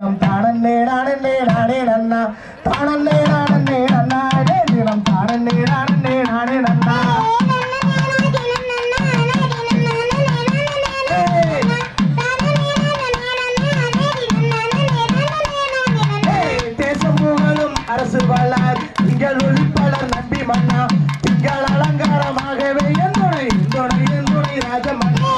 தானன்னே நானன்னே நானே நன்னா தானன்னே நானன்னே நன்னாடே தினம் தானன்னே நன்னா தேசம் புகழும் அரசு திங்கள் ஒளிப்பலர் நம்பி மன்னா. திங்கள் அலங்காரமாகவே என்னுடைய என்னுடைய ராஜமன்னா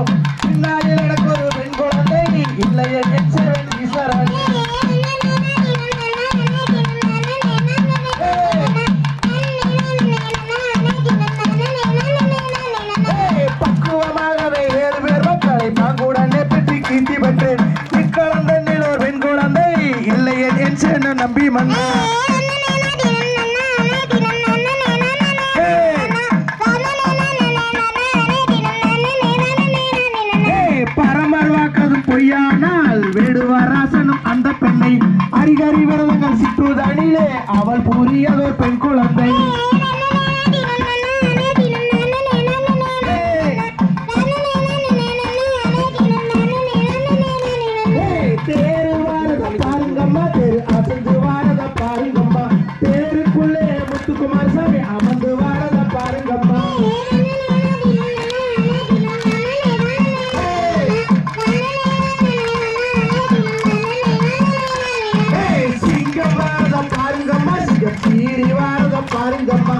தவக்குறையோ எனக்கு ஒரு பெண் குழந்தை. இல்லையே என் ஈஸ்வரன் பக்குவமாகவே ஏழு பேர் மக்களை பாங்குடனே பெற்று கீர்த்தி பெற்றேன். இக்குழந்தையில் ஒரு பெண் குழந்தை. இல்லையே என் நம்பி மன்னா. வாக்கதும் பொய்யானால் வேடுவராசனும் அந்த பெண்ணை அரிகரி விரதங்கள் சிற்றுதனிலே அவள் புரியதோர் பெண் குழந்தை. தேரு பாருங்கம்மா தேரு அசந்து பாருங்கம்மா பாருங்கம்மா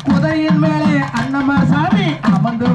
குதிரையின் மேலே அண்ணம்மா சாமி அமர்ந்து